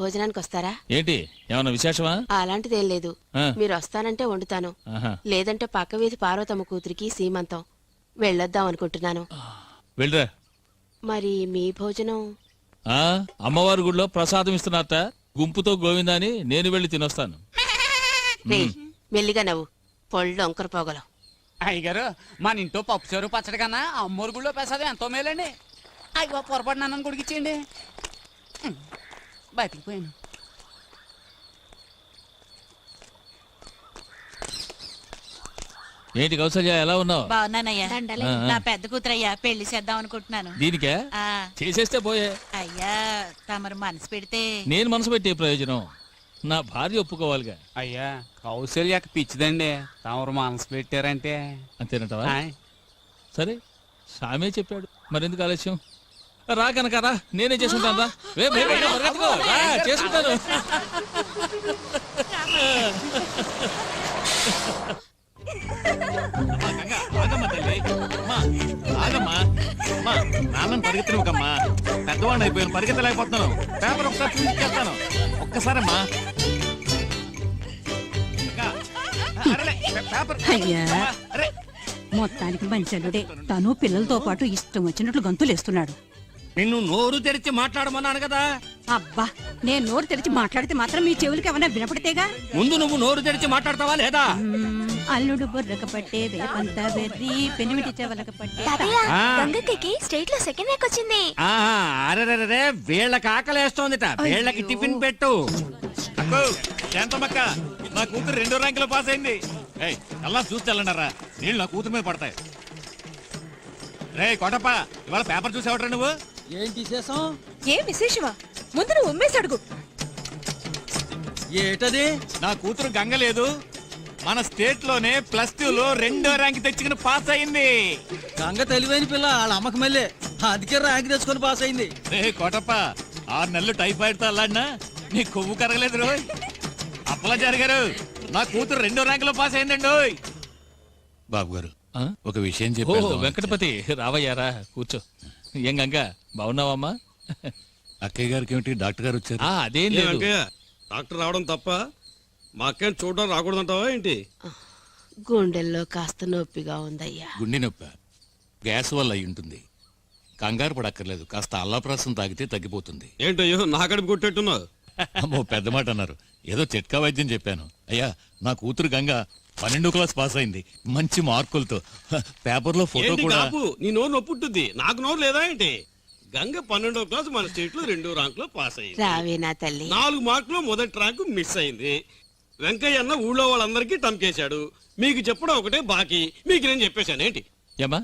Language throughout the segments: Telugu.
భోజనానికి వస్తారా ఏంటి? ఏమన్నా విశేషమా? అలాంటిదేం లేదు. మీరు వస్తానంటే వండుతాను. లేదంటే పక్క వీధి పార్వతమ్మ కూతురికి సీమంతం. వెళ్ళొద్దాం అనుకుంటున్నాను. వెళ్ళరా. మరి మీ భోజనం? ఆ అమ్మవారి గుడిలో ప్రసాదం ఇస్తున్నారట. గుంపుతో గోవిందాని నేను వెళ్ళి తినొస్తాను. మెల్లిగా నవ్వు. పొళ్ళు ఒంకర పోగలం. అయ్యగారు మన ఇంట్లో పప్పు చారు పచ్చడి కన్నా అమ్మోరు గుళ్ళో ప్రసాదం ఎంతో మేలండి. అయ్యో పొరపాటు నన్ను కొడికిచ్చేయండి బతికిపోయాను ఏంటి కౌసల్య ఎలా ఉన్నావు? బాగున్నానయ్యా. నా. పెద్ద కూతురయ్యా పెళ్ళి చేద్దాం అనుకుంటున్నాను. దీనికే? ఆ. చేసేస్తే పోయే. అయ్యా తమరు మనసు పెడితే. నేను మనసు పెట్టే ప్రయోజనం. నా భార్య ఒప్పుకోవాలిగా. అయ్యా కౌశల్యకి పిచ్చిదండి. తమరు మనసు పెట్టారంటే. అంతేనటవా? ఆయ్. సరే సామే చెప్పాడు. మరెందుకు ఆలస్యం? రా కనుక రా. నేనే చేసుకుంటాను రా. రా, చేసుకుంటాను. నాన్నని పరిగెత్తనివ్వకమ్మా. పెద్దవాడిని అయిపోయాను. పరిగెత్తలేకపోతున్నాను. పేపర్ ఒకసారి చూపించేస్తాను ఒక్కసారమ్మా. అరేలే, పే- పేపర్. అయ్యా. మొత్తానికి మంచలుడే తను పిల్లలతో పాటు ఇష్టం వచ్చినట్లు గంతులేస్తున్నాడు. నిన్ను నోరు తెరిచి మాట్లాడమన్నాను కదా. అబ్బా నేను నోరు తెరిచి మాట్లాడితే మాత్రం మీ చెవులకి ఏమైనా వినపడితేగా? ముందు నువ్వు నోరు తెరిచి మాట్లాడతావా లేదా? అల్లుడు బుర్రక పట్టే వేపంత వెర్రి పెనిమిటి చెవలక పట్టే. గంగక్కకి స్టేట్లో సెకండ్ ర్యాంక్ వచ్చింది. ఆహా, అరెరెరెరే వీళ్ళకి ఆకలేస్తోందిట వీళ్ళకి టిఫిన్ పెట్టు. శాంతమ్మక్క నా కూతురు రెండో ర్యాంకులో పాస్ అయింది. ఏయ్ అలా చూసి వెళ్ళండారా నీళ్ళు నా కూతురు మీద పడతాయి. రే కోటప్ప ఇవాళ పేపర్ చూసేవట్రా నువ్వు? ఏం విశేషమా? ముందు నువ్వు ఉమ్మేసి అడుగు. ఏటది? నా కూతురు గంగ లేదు. మన స్టేట్లోనే ప్లస్ టూ లో రెండో ర్యాంక్ తెచ్చుకుని పాస్ అయింది. గంగ తెలివైన పిల్ల వాళ్ళ అమ్మకి మళ్ళీ. అందుకే ర్యాంక్ తెచ్చుకొని పాస్ అయింది. రే కోటప్ప ఆరు నెలలు టైఫాయిడ్తో అల్లాడినా నీ కొవ్వు కరగలేదు రోయ్. అప్పలా జరిగారు నా కూతురు రెండో ర్యాంక్లో పాస్ అయిందండి బాబు గారు ఆ? ఒక విషయం ఓ చెప్పారు వెంకటపతి రావయ్యారా? కూర్చో. ఏం గంగా? బాగున్నావమ్మా? అక్కయ్య గారికి ఏమిటి? డాక్టర్ గారు వచ్చారు. ఆ అదేం లేదు. డాక్టర్ రావడం తప్ప మా అక్కని చూడడం రాకూడదంటావా ఏంటి? గుండెల్లో కాస్త నొప్పిగా ఉందయ్యా. గుండె నొప్పి. గ్యాస్ వల్ల అయి ఉంటుంది. కంగారు పడక్కర్లేదు. కాస్త అల్లాప్రాసం తాగితే తగ్గిపోతుంది. ఏంటయ్యో నా కడుపు కొట్టేట్టున్నావు. అమ్మో పెద్ద మాట అన్నారు. ఏదో చిట్కా వైద్యం చెప్పాను. అయ్యా నా కూతురు గంగ పన్నెండో క్లాస్ పాస్ అయింది. మంచి మార్కులతో. పేపర్లో ఫోటో ఏంటి కూడా కాపు? నీ నోరు నొప్పుంటుంది. నాకు నోరు లేదా ఏంటి? గంగ పన్నెండో క్లాస్ మన స్టేట్లో రెండో ర్యాంక్లో పాస్ అయింది. రావే నా తల్లి. నాలుగు మార్కులు మొదటి ర్యాంకు మిస్ అయింది. వెంకయ్య అన్న ఊళ్ళో వాళ్ళందరికీ టంకేశాడు. మీకు చెప్పడం ఒకటే బాకీ. మీకు నేను చెప్పేశాను ఏంటి? ఏమా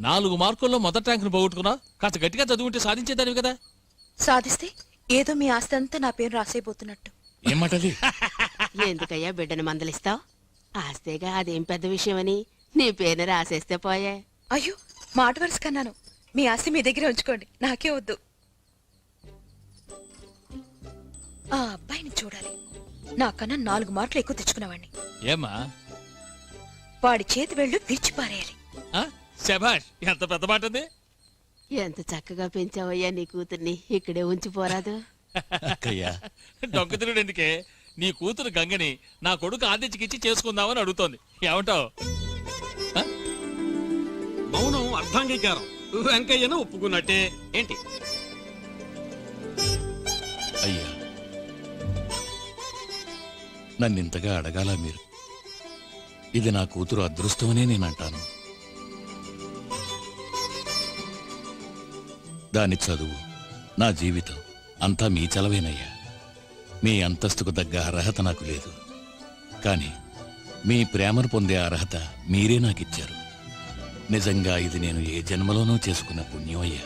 నాలుగు మార్కుల్లో మొదటి ర్యాంకును పోగొట్టుకున్నా కాస్త గట్టిగా చదువుంటే సాధించేదానివి కదా? సాధిస్తే ఏదో మీ ఆస్తి అంతా నా పేరు రాసైపోతున్నట్టు ఏమంటది ఎందుకయ్యా బిడ్డను మందలిస్తావు? ఆస్తేగా అదేం పెద్ద విషయమని? నీ పేరు రాసేస్తే పోయే. అయ్యో మాట వరుస కన్నాను. మీ ఆస్తి మీ దగ్గర ఉంచుకోండి. నాకే వద్దు. ఆ అబ్బాయిని చూడాలి. నాకన్నా నాలుగు మార్కులు ఎక్కువ తెచ్చుకున్నవాడిని ఏమ్మా? వాడి చేతి వెళ్ళు విరిచి పారేయాలి? శభాష్ ఎంత పెద్ద మాట ఉంది? ఎంత చక్కగా పెంచావయ్యా నీ కూతుర్ని. ఇక్కడే ఉంచిపోరాదు అక్కయ్య. దొంగతిరుడు ఎందుకే? నీ కూతురు గంగని నా కొడుకు ఆదిత్యకిచ్చి చేసుకుందామని అడుగుతోంది. ఏమంటావు? మౌనం అర్థాంగీకారం వెంకయ్యను ఒప్పుకున్నట్టే. ఏంటి? అయ్యా నన్నింతగా అడగాల మీరు? ఇది నా కూతురు అదృష్టమనే నేనంటాను. దాని చదువు నా జీవితం అంతా మీ చలవేనయ్యా. మీ అంతస్తుకు తగ్గ అర్హత నాకు లేదు. కానీ మీ ప్రేమను పొందే అర్హత మీరే నాకిచ్చారు. నిజంగా ఇది నేను ఏ జన్మలోనూ చేసుకున్న పుణ్యం అయ్యా.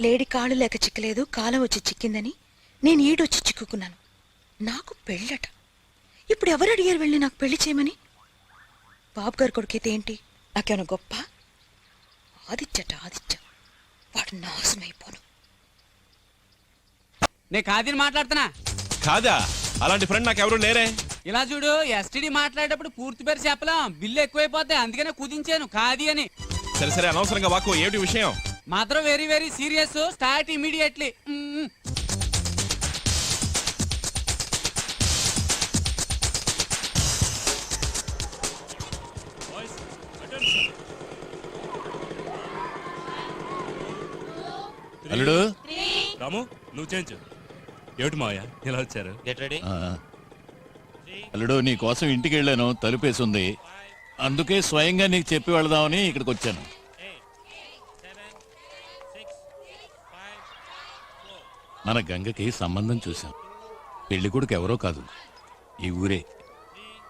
లేడి కాళ్ళు లేక చిక్కలేదు కాలం వచ్చి చిక్కిందని నేను ఈడొచ్చి చిక్కుకున్నాను. నాకు పెళ్ళట. ఇప్పుడు ఎవరు అడిగారు వెళ్ళి నాకు పెళ్ళి చేయమని? బాబు గారు కొడుకైతే ఏంటి? నాకేమైనా గొప్ప? ఆదిత్యట ఆదిత్య. వాడు నాశనమైపోను. నేను కాదని మాట్లాడుతున్నా. కాదా అలాంటి ఫ్రెండ్ నాకు ఎవరు లేరే. ఇలా చూడు ఎస్టిడి మాట్లాడేటప్పుడు పూర్తి పేరు చెప్పలేం. బిల్లు ఎక్కువైపోద్ది అందుకనే కుదించాను. కాది అని. సరే సరే అనవసరంగా వాకు. ఏమిటి విషయం? మాత్రం very very serious start immediately అల్లుడు? రాము నువ్వు చేయించు. ఏమిటి మావయ్య? ఇలా వచ్చారు? ఆ. అల్లుడు నీ కోసం ఇంటికి వెళ్ళాను తలుపేసింది అందుకే స్వయంగా నీకు చెప్పి వెళదామని ఇక్కడికి వచ్చాను. మన గంగకి సంబంధం చూశాం. పెళ్ళి కొడుకు ఎవరో కాదు. ఈ ఊరే.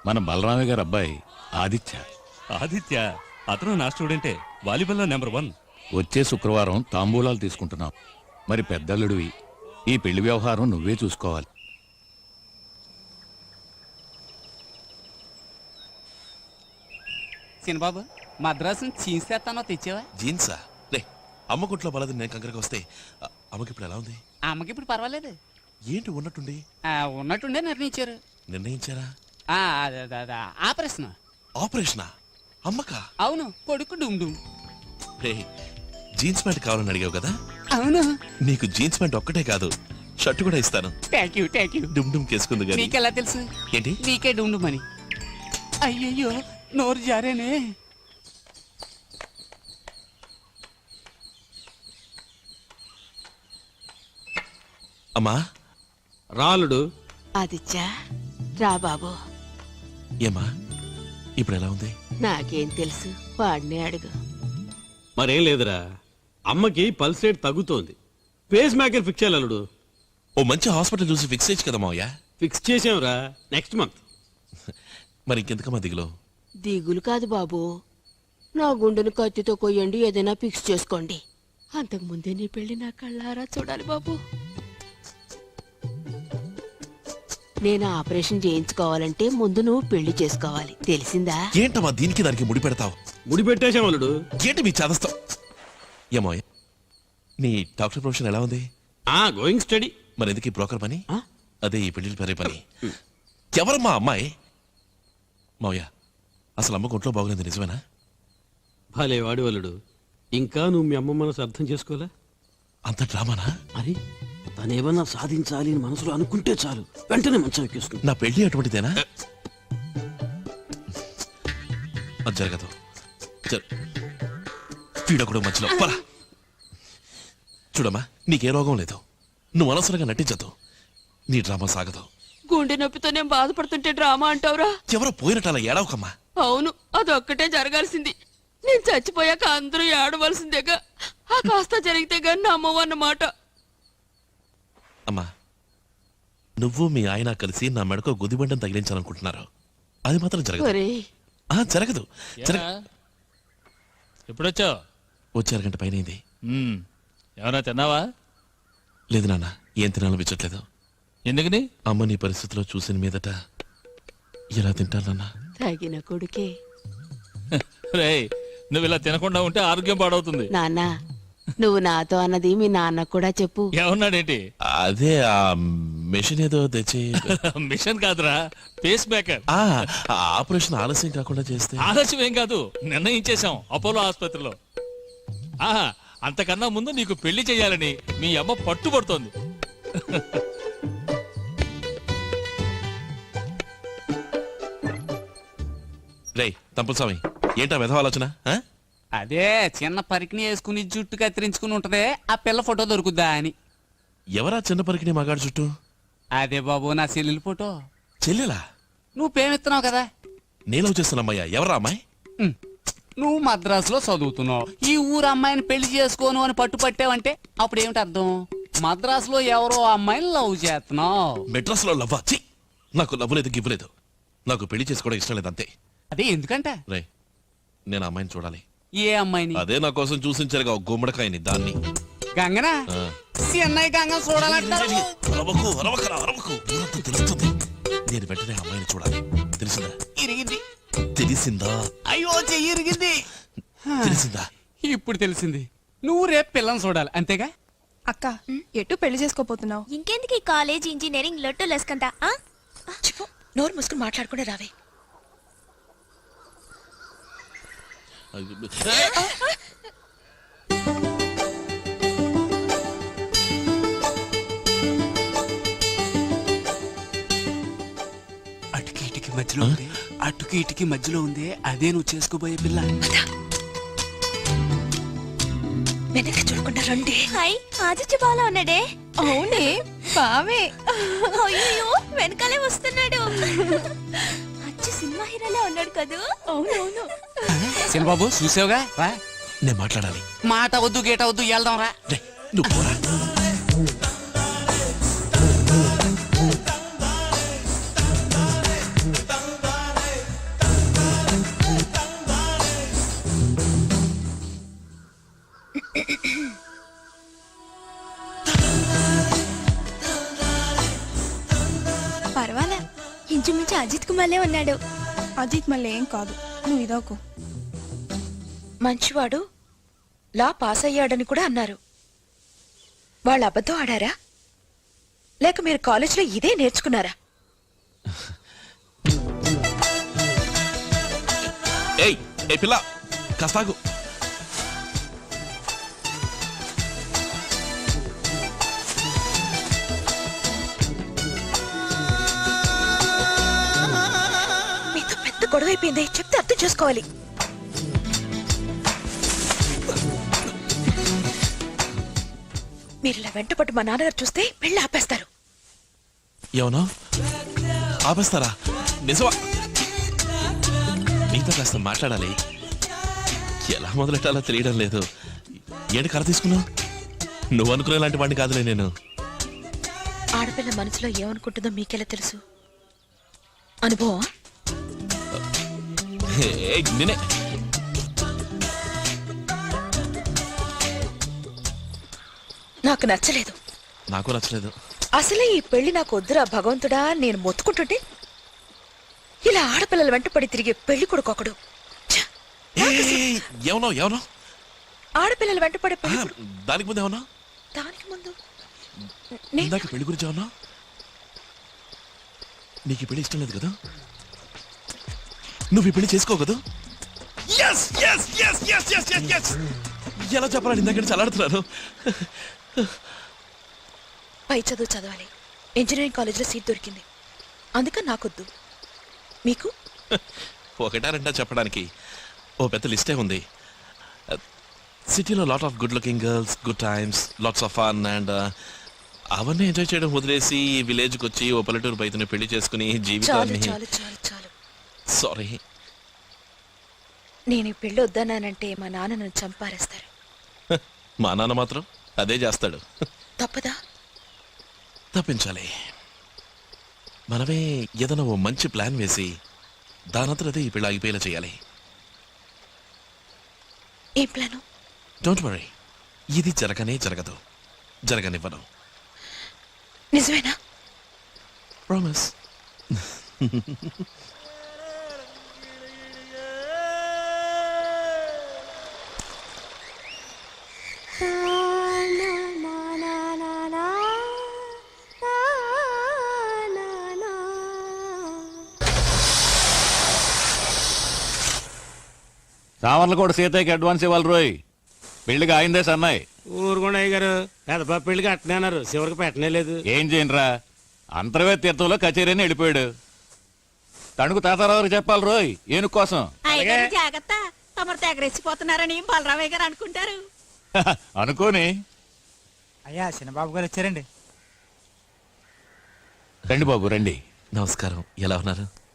మన బలరామయ్య గారి అబ్బాయి ఆదిత్య. ఆదిత్య? అతను నా స్టూడెంటే. వాలీబాల్లో నెంబర్ వన్. వచ్చే శుక్రవారం తాంబూలాలు తీసుకుంటున్నాం. మరి పెద్దల్లుడివి ఈ పెళ్ళి వ్యవహారం నువ్వే చూసుకోవాలి. చిన్నబాబు మద్రాసు చీన్సేస్తానో తెచ్చావా? జీన్సా? రే అమ్మ కుట్లో బలది నేను కంకరకి వస్తే. అ- అమ్మకి ఇప్పుడు ఎలా ఉంది? అమ్మకి ఇప్పుడు పర్వాలేదు. ఏంటి ఉన్నట్టుండి? ఆ, ఉన్నట్టుండే నిర్ణయించారు. నిర్ణయించారా? ఆ, అదే, అదే, అదే, ఆపరేషన్. ఆపరేషనా? అమ్మకా? అవును కొడుకు డుమ్ డుమ్. రే జీన్స్ ప్యాంట్ కావాలని అడిగావు కదా? అవును? నీకు జీన్స్ ప్యాంట్ ఒక్కటే కాదు షర్ట్ కూడా ఇస్తాను. థ్యాంక్ యూ థ్యాంక్ యూ డుమ్ డుమ్ కేసుకుంది గాని నీకెలా తెలుసు? ఏంటి? నీకే డుమ్ డుమ్ అని. అయ్యయ్యో నోరు జారేనే. అమ్మా. రాలుడు. ఆదిత్య రా బాబు. ఏమ్మా ఇప్పుడు ఎలా ఉంది? నాకేం తెలుసు వాడినే అడుగు. మరేం లేదురా. అమ్మకి పల్స్ రేట్ తగ్గుతోంది. పేస్ మేకర్ ఫిక్స్ చేయాలి అల్లుడు. ఓ మంచి హాస్పిటల్ చూసి ఫిక్స్ చేయొచ్చు కదా మావయ్య? Fix చేసాంరా next month. మరి ఇంకెందుకమ్మా దిగులో? దిగులు కాదు బాబు. నా గుండెను కత్తితో కొయ్యండి ఏదైనా ఫిక్స్ చేసుకోండి. అంతకు ముందే నీ పెళ్ళి నా కళ్ళారా చూడాలి బాబు. నేను ఆపరేషన్ చేయించుకోవాలంటే ముందు నువ్వు పెళ్ళి చేసుకోవాలి. తెలిసిందా? ఏంటమ్మా దీనికి దానికి ముడి పెడతావు ముడి పెట్టేశాం అల్లుడు. ఏంటి మీ చదస్తావు ఏమో నీ డాక్టర్ ప్రొఫెషన్ ఎలా ఉంది? ఆ గోయింగ్ స్టడీ మరి ఎందుకు ఈ బ్రోకర్ పని? అదే ఈ పెళ్ళి పరే పని. ఎవరమ్మా అమ్మాయి? మావయ్య అసలు అమ్మ ఒంట్లో బాగులేదు నిజమేనా? భలే వాడి అల్లుడు. ఇంకా నువ్వు మీ అమ్మ మనసు అర్థం చేసుకోలే? అంత డ్రామానా? మరి తనేమన్నా సాధించాలి అని మనసులో అనుకుంటే చాలు. వెంటనే మంచం ఎక్కేస్తుంది నా పెళ్ళి అటువంటిదేనా? అది జరగదు. జర- వీడొకడు మధ్యలో. పరా చూడమ్మా నీకే రోగం లేదు. నువ్వు అనవసరంగా నటించదు నీ డ్రామా సాగదు. గుండె నొప్పితో నేను బాధపడుతుంటే డ్రామా అంటావురా? ఎవరో పోయినట్టు అలా ఏడవకమ్మా. అవును అదొక్కటే జరగాల్సింది. నేను చచ్చిపోయాక అందరూ ఏడవలసిందేగా. ఆ కాస్త జరిగితే గాని నమ్మవన్నమాట. అమ్మా నువ్వు మీ ఆయన కలిసి నా మెడకు గుదిబండం తగిలించాలనుకుంటున్నారు. అది మాత్రం జరగదు. ఒరేయ్. ఆ, జరగదు. జరగ ఎప్పుడొచ్చావు? వచ్చే అరగంట పైన అయింది. ఏమన్నా తిన్నావా? లేదు నాన్న ఏం తినాలనిపించట్లేదు ఎందుకని? అమ్మ నీ పరిస్థితిలో చూసిన మీదట ఎలా తింటానన్నా తగిన కొడుకే. రేయ్ నువ్వు ఇలా తినకుండా ఉంటే ఆరోగ్యం పాడవుతుంది. నాన్న నువ్వు నాతో అన్నది మీ నాన్నకు కూడా చెప్పు. ఏమన్నాడేంటి? అదే ఆ మెషిన్ ఏదో తెచ్చి మిషన్ కాదురా పేస్ మేకర్. ఆ ఆ ఆపరేషన్ ఆలస్యం కాకుండా చేస్తే ఆలస్యం ఏం కాదు నిర్ణయించేశాం అపోలో ఆసుపత్రిలో. ఆహా అంతకన్నా ముందు నీకు పెళ్ళి చేయాలని మీ అమ్మ పట్టుబడుతోంది. రేయ్ తంపులస్వామి ఏంటా విధవ ఆలోచన ఆ? అదే చిన్న పరికిని వేసుకుని జుట్టు కత్తిరించుకుని ఉంటదే ఆ పిల్ల ఫోటో దొరుకుద్దా అని. ఎవరా చిన్న పరికిని మగాడు చుట్టూ అదే బాబు నా చెల్లెలి ఫోటో. చెల్లెలా? నువ్వు ప్రేమిస్తున్నావు కదా. నేను చేస్తున్నమ్మయ్యా ఎవరా అమ్మాయి? ఉమ్. నువ్వు మద్రాసులో చదువుతున్నావు. ఈ ఊరు అమ్మాయిని పెళ్ళి చేసుకోను అని పట్టుపట్టావంటే అప్పుడు ఏమిటి అర్థం? మద్రాసులో ఎవరో అమ్మాయిని లవ్ చేస్తున్నావు. మెడ్రాస్లో లవ్వా? ఛీ! నాకు లవ్ లేదు గివ్వలేదు. నాకు పెళ్ళి చేసుకోవడం ఇష్టం లేదు అంతే అదే ఎందుకంట? రే నేను ఆ అమ్మాయిని చూడాలి. ఏ అమ్మాయిని? అదే నా కోసం చూసించారుగా ఒక గుమ్మడికాయని దాన్ని. గంగనా? ఆ. చెన్నై గంగ చూడాలంటారు అరవకు అరవకరా అరవకు. ఊరంతా తెలుస్తుంది నేను వెంటనే ఆ అమ్మాయిని చూడాలి. తెలిసిందా? ఇరిగింది. తెలిసిందా? అయ్యో చెయ్యి ఇరిగింది. తెలిసిందా? ఇప్పుడు తెలిసింది. నువ్వు రేపు పిల్లని చూడాలి అంతేగా? అక్క ఎటు పెళ్ళి చేసుకోపోతున్నావు? ఇంకెందుకు ఈ కాలేజ్ ఇంజనీరింగ్ లొట్టు లెస్కంతా ఆ? నోరు మూసుకుని మాట్లాడకుండా రావే. అటుకి ఇటుకి మధ్యలో ఉంది. అటుకి ఇటుకి మధ్యలో ఉంది అదే నువ్వు చేసుకోబోయే పిల్ల. వెనక్కి చూడకుండా రండి. హాయ్ ఆదిత్య బాలా ఉన్నాడే? అవునే బావే అయ్యో వెనకాలే వస్తున్నాడు. అచ్చు సినిమా హీరోలా ఉన్నాడు కదూ? అవునవును. బాబు చూసావుగా? నేను మాట్లాడాలి. మాట వద్దు గేట వద్దు వెళ్దాం రా. రే నువ్వు పోరా. పర్వాలే? ఇంచుమించు అజిత్ కుమార్లే ఉన్నాడు. అజిత్ మళ్ళీ ఏం కాదు. నువ్వు ఇదోకు. మంచివాడు లా పాస్ అయ్యాడని కూడా అన్నారు. వాళ్ళు అబద్ధం ఆడారా? లేక మీరు కాలేజీలో ఇదే నేర్చుకున్నారా? ఏయ్ ఏ పిల్ల కాస్తాగు పెద్ద గొడవ అయిపోయింది చెప్తే అర్థం చేసుకోవాలి. మీరు ఇలా వెంటపట్టు మా నాన్నగారు చూస్తే పెళ్ళి ఆపేస్తారు. ఏమన్నా? ఆపేస్తారా? నిజమా? నీతో కాస్త మాట్లాడాలి. ఎలా మొదలెట్టాలో తెలియడం లేదు. ఏంటి కర్ర తీసుకున్నావు? నువ్వు అనుకునే లాంటి వాడిని కాదులే నేను. ఆడపిల్ల మనసులో ఏమనుకుంటుందో మీకెలా తెలుసు? అనుభవం నేనే నాకు నచ్చలేదు. నాకు నచ్చలేదు. అసలే ఈ పెళ్ళి నాకు వద్దురా భగవంతుడా నేను మొత్తుకుంటుంటే ఇలా ఆడపిల్లల వెంట పడి తిరిగే పెళ్ళి! ఏయ్, ఏమన్నావు ఏమన్నావు? ఆడపిల్లల వెంట పడే కొడుకు దానికి ముందు ఏమన్నా దానికి ముందు? ఇందాక పెళ్ళి గురించి ఏమన్నా నీకు పెళ్ళి ఇష్టం లేదు కదా? నువ్వు ఈ పెళ్ళి చేసుకో కదా? Yes, yes, yes, yes, yes, yes, yes. ఎలా చెప్పాలని ఇందాక చలాడుతున్నాను పై చదువు చదవాలి. ఇంజనీరింగ్ కాలేజీలో సీట్ దొరికింది. అందుకని నాకొద్దు. మీకు? ఒకటా రెండా చెప్పడానికి. ఓ పెద్ద లిస్టే ఉంది. సిటీలో lot of good looking girls good times lots of fun and అవన్నీ ఎంజాయ్ చేయడం వదిలేసి ఈ విలేజ్కి వచ్చి ఓ పల్లెటూరు బయటని పెళ్ళి చేసుకుని చాలు జీవితాన్ని చాలు చాలు చాలు. సారీ నేను ఈ పెళ్ళి వద్దన్నానంటే మా నాన్న నన్ను చంపారేస్తారు. మా నాన్న మాత్రం అదే చేస్తాడు. తప్పదా? తప్పించాలి. మనమే ఏదైనా ఓ మంచి ప్లాన్ వేసి దానంతరం అదే ఈ పెళ్ళి ఆగిపోయేలా చేయాలి. ఏం ప్లాను? డోంట్ వరీ ఇది జరగనే జరగదు. జరగనివ్వను. నిజమేనా? ప్రామిస్ సామర్లకోట సీతయ్యకి అడ్వాన్స్ ఇవ్వాలి రోయ్. పెళ్ళిగా అయిందే సన్నాయి. ఊరుకోండి అయ్య గారు పెద్ద పెళ్ళికి అట్టనే అన్నారు చివరికి పెట్టనే లేదు. ఏం చేయనురా అంతర్వేద తీర్థంలో కచేరీని వెళ్ళిపోయాడు. తణుకు తాతారావు చెప్పాలి రోయ్ ఏనుగు కోసం. జాగ్రత్త. తమరు తెగరెచ్చిపోతున్నారని బలరామయ్య గారు అనుకుంటారు? అనుకోని. అయ్యా చిన్నబాబు గారు వచ్చారండి. రండి బాబు రండి. నమస్కారం. ఎలా ఉన్నారు?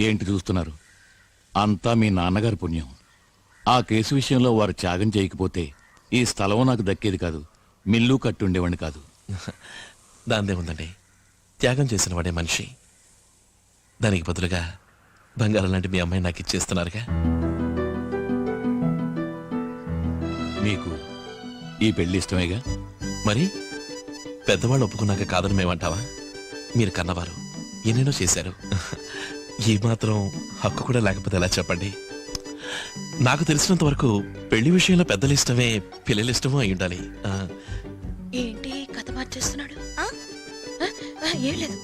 ఏంటి చూస్తున్నారు? అంతా మీ నాన్నగారి పుణ్యం. ఆ కేసు విషయంలో వారు త్యాగం చేయకపోతే ఈ స్థలం నాకు దక్కేది కాదు. మిల్లు కట్టుండేవాడిని కాదు. దాందే ఉందండి? త్యాగం చేసిన వాడే మనిషి. దానికి బదులుగా బంగారం లాంటి మీ అమ్మాయి నాకు ఇచ్చేస్తున్నారుగా. మీకు ఈ పెళ్ళి ఇష్టమేగా? మరి పెద్దవాళ్ళు ఒప్పుకున్నాక కాదని మేమంటావా మీరు కన్నవారు. ఎన్నెన్నో చేశారు. ఈ మాత్రం హక్కు కూడా లేకపోతే ఎలా చెప్పండి? నాకు తెలిసినంత వరకు పెళ్ళి విషయంలో పెద్దలు ఇష్టమే పిల్లలు ఇష్టమో అయి ఉండాలి. ఆ, ఏంటి కథ మార్చేస్తున్నాడు? ఆ, ఏం లేదు.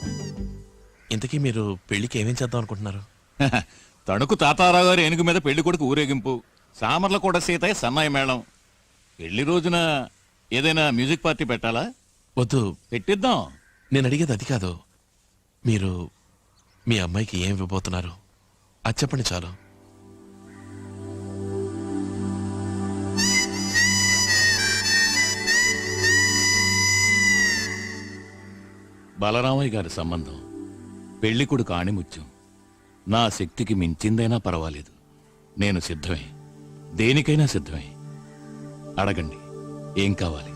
ఇంతకీ మీరు పెళ్ళికి ఏమేం చేద్దాం అనుకుంటున్నారు? తణుకు తాతారావు గారి ఏనుగు మీద పెళ్ళి కొడుకు ఊరేగింపు సామర్ల కూడా సీతయ్య సన్నాయి మేళం. పెళ్ళి రోజున ఏదైనా మ్యూజిక్ పార్టీ పెట్టాలా? వద్దు. పెట్టిద్దాం. నేను అడిగేది అది కాదు. మీరు మీ అమ్మాయికి ఏం ఇవ్వబోతున్నారు? అది చెప్పండి చాలు. బలరామయ్య గారి సంబంధం పెళ్ళి కొడుకు ఆణిముత్యం. నా శక్తికి మించిందైనా పర్వాలేదు. నేను సిద్ధమే. దేనికైనా సిద్ధమే. అడగండి ఏం కావాలి?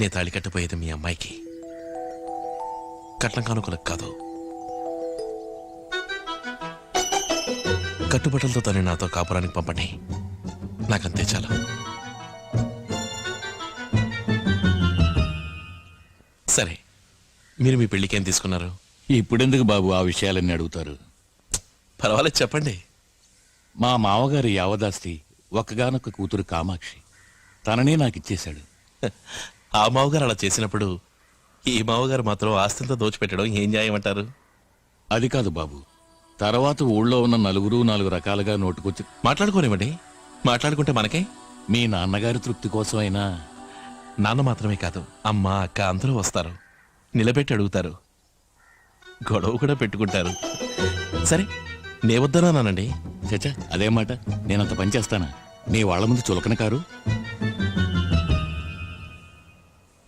నే తాళి కట్టబోయేది మీ అమ్మాయికి. కట్నం కానుకలకు కాదు. కట్టుబట్టలతో తను నాతో కాపురానికి పంపండి. నాకంతే చాలు. సరే మీరు మీ పెళ్ళికి ఏం తీసుకున్నారు? ఇప్పుడెందుకు బాబు ఆ విషయాలన్నీ అడుగుతారు? పర్వాలేదు చెప్పండి. మా మావగారి యావదాస్తి ఒక్కగానొక్క కూతురు కామాక్షి. తననే నాకిచ్చేశాడు. ఆ మావగారు అలా చేసినప్పుడు ఈ మావగారు మాత్రం ఆస్తితో దోచిపెట్టడం ఏం న్యాయమంటారు? అది కాదు బాబు. తర్వాత ఊళ్ళో ఉన్న నలుగురు నాలుగు రకాలుగా నోటుకొచ్చి మాట్లాడుకోనివ్వండి. మాట్లాడుకుంటే మనకే. మీ నాన్నగారి తృప్తి కోసమైనా? నాన్న మాత్రమే కాదు అమ్మ అక్క అందరూ వస్తారు. నిలబెట్టి అడుగుతారు. గొడవ కూడా పెట్టుకుంటారు. సరే నే వద్దనానండి చచ్చా అదే మాట. నేనంత పని చేస్తానా? నీ వాళ్ళ ముందు చులకన కారు?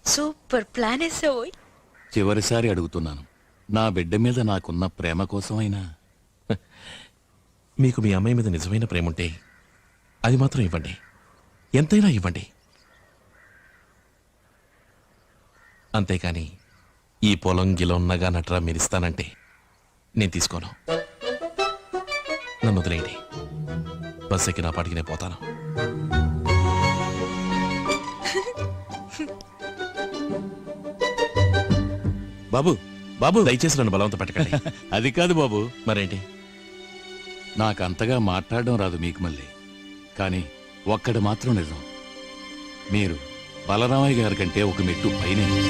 సూపర్ ప్లాన్ వేసావోయ్ చివరిసారి అడుగుతున్నాను. నా బిడ్డ మీద నాకున్న ప్రేమ కోసమైనా? మీకు మీ అమ్మాయి మీద నిజమైన ప్రేమ ఉంటే అది మాత్రం ఇవ్వండి. ఎంతైనా ఇవ్వండి. అంతేకాని ఈ పొలం గిలొన్నగా నగా నట్రా మీరిస్తానంటే నేను తీసుకోను. నన్ను వదిలేయండి. బస్ ఎక్కి నా పాటికి నేను పోతాను. బాబు బాబు దయచేసి నన్ను బలవంత పెట్టకండి. అది కాదు బాబు. మరేంటి? నాకంతగా మాట్లాడడం రాదు మీకు మళ్ళీ. కానీ ఒక్కటి మాత్రం నిజం. మీరు బలరామయ్య గారి కంటే ఒక మెట్టు పైనే.